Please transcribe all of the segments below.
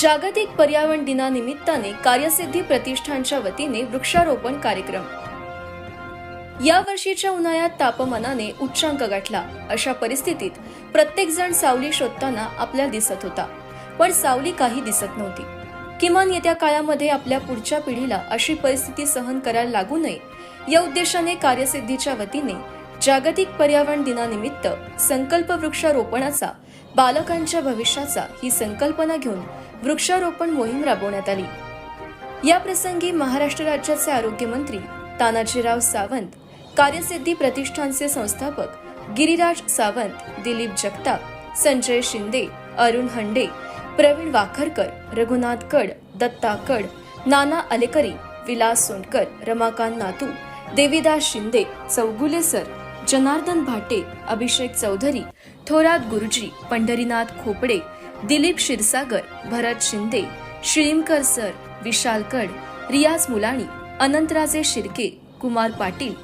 जागतिक पर्यावरण दिनानिमित्ताने कार्यसिद्धी प्रतिष्ठानच्या वतीने वृक्षारोपण कार्यक्रम. या वर्षीच्या उन्हाळ्यात तापमानाने उच्चांक गाठला. अशा परिस्थितीत प्रत्येक जण सावली शोधताना आपल्या दिसत होता. पण सावली काही दिसत नव्हती. किमान येत्या काळामध्ये आपल्या पुढच्या पिढीला अशी परिस्थिती सहन करायला लागू नये या उद्देशाने कार्यसिद्धीच्या वतीने जागतिक पर्यावरण दिनानिमित्त संकल्प वृक्षारोपणाचा बालकांच्या भविष्याचा ही संकल्पना घेऊन वृक्षारोपण मोहीम राबवण्यात आली. या प्रसंगी महाराष्ट्र राज्याचे आरोग्यमंत्री तानाजीराव सावंत कार्यसिद्धी प्रतिष्ठानचे संस्थापक गिरिराज सावंत दिलीप जगताप संजय शिंदे अरुण हंडे प्रवीण वाखरकर रघुनाथ कड दत्ता कड नाना अलेकरी विलास सोंडकर रमाकांत नातू देवीदास शिंदे चौगुले सर जनार्दन भाटे अभिषेक चौधरी थोरात गुरुजी पंढरीनाथ खोपडे दिलीप क्षीरसागर भरत शिंदे श्रीमकर सर विशाल कड रियाज मुलाणी अनंतराजे शिर्के कुमार पाटील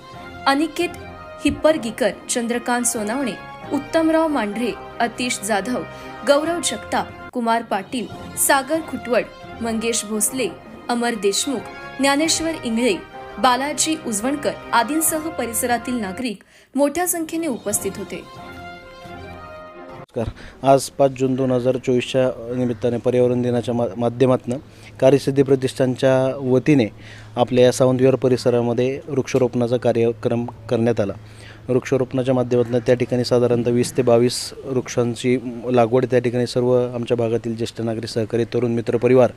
अनिकेत हिप्परगीकर चंद्रकांत सोनावणे उत्तमराव मांढरे अतिश जाधव गौरव जगताप कुमार पाटील सागर खुटवड मंगेश भोसले अमर देशमुख ज्ञानेश्वर इंगळे बालाजी उजवणकर आदींसह परिसरातील नागरिक मोठ्या संख्येने उपस्थित होते. नमस्कार. आज पाच जून दोन हजार चोवीसच्या निमित्ताने पर्यावरण दिनाच्या मा माध्यमातून कार्यसिद्धी प्रतिष्ठानच्या वतीने आपल्या या सावंतविहार परिसरामध्ये वृक्षारोपणाचा कार्यक्रम करण्यात आला. वृक्षारोपणाच्या माध्यमातून त्या ठिकाणी साधारणतः वीस ते बावीस वृक्षांची लागवड त्या ठिकाणी सर्व आमच्या भागातील ज्येष्ठ नागरिक सहकारी तरुण मित्र परिवार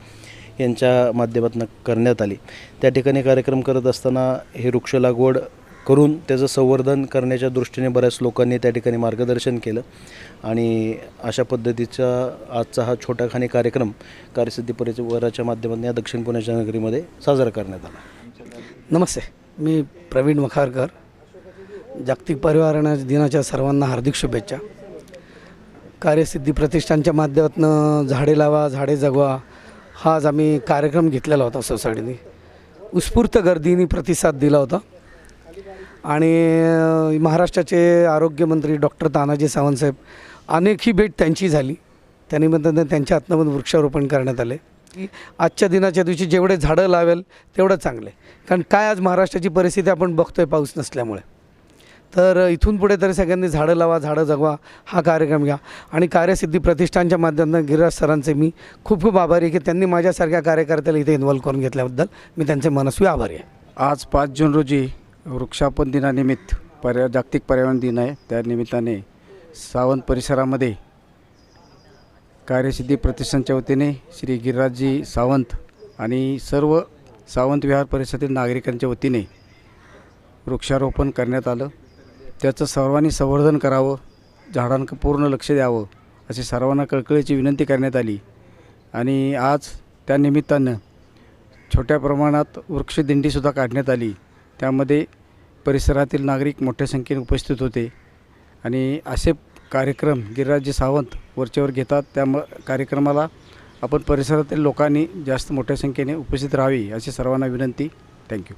यांच्या माध्यमातून करण्यात आली. त्या ठिकाणी कार्यक्रम करत असताना हे वृक्ष लागवड करून त्याचं संवर्धन करण्याच्या दृष्टीने बऱ्याच लोकांनी त्या ठिकाणी मार्गदर्शन केलं. आणि अशा पद्धतीचा आजचा हा छोटाखानी कार्यक्रम कार्यसिद्धी परिवाराच्या माध्यमातून या दक्षिण पुण्याच्या नगरीमध्ये साजरा करण्यात आला. नमस्ते. मी प्रवीण मखारकर जागतिक पर्यावरण दिनाच्या सर्वांना हार्दिक शुभेच्छा. कार्यसिद्धी प्रतिष्ठानच्या माध्यमातून झाडे लावा झाडे जगवा हा आज आम्ही कार्यक्रम घेतलेला होता सोसायटीने. उत्स्फूर्त गर्दीने प्रतिसाद दिला होता. आणि महाराष्ट्राचे आरोग्यमंत्री डॉक्टर तानाजी सावंतसाहेब अनेकही भेट त्यांची झाली. त्यानिमित्तानं त्यांच्या हातनं वृक्षारोपण करण्यात आले. की आजच्या दिनाच्या दिवशी जेवढे झाडं लावेल तेवढं चांगले कारण काय आज महाराष्ट्राची परिस्थिती आपण बघतोय पाऊस नसल्यामुळे. तर इथून पुढे तरी सगळ्यांनी झाडं लावा झाडं जगवा हा कार्यक्रम घ्या. आणि कार्यसिद्धी प्रतिष्ठानच्या माध्यमातून गिरिराज सरांचे मी खूप खूप आभारी आहे की त्यांनी माझ्यासारख्या कार्यकर्त्याला इथे इन्व्हॉल्व करून घेतल्याबद्दल मी त्यांचे मनस्वी आभारी आहे. आज पाच जून रोजी वृक्षापन दिनानिमित्त पर्या जागतिक पर्यावरण दिन आहे. त्या निमित्ताने सावंत परिसरामध्ये कार्यसिद्धी प्रतिष्ठानच्या वतीने श्री गिरिराजजी सावंत आणि सर्व सावंत विहार परिसरातील नागरिकांच्या वतीने वृक्षारोपण करण्यात आलं. त्याचं सर्वांनी संवर्धन करावं झाडांक पूर्ण लक्ष द्यावं अशी सर्वांना कळकळीची विनंती करण्यात आली. आणि आज त्या निमित्तानं छोट्या प्रमाणात वृक्षदिंडीसुद्धा काढण्यात आली. त्यामध्ये परिसरातील नागरिक मोठ्या संख्येने उपस्थित होते. आणि असे कार्यक्रम गिरिराजजी सावंत वरचेवर घेतात. त्या म कार्यक्रमाला आपण परिसरातील लोकांनी जास्त मोठ्या संख्येने उपस्थित राहावी अशी सर्वांना विनंती. थँक्यू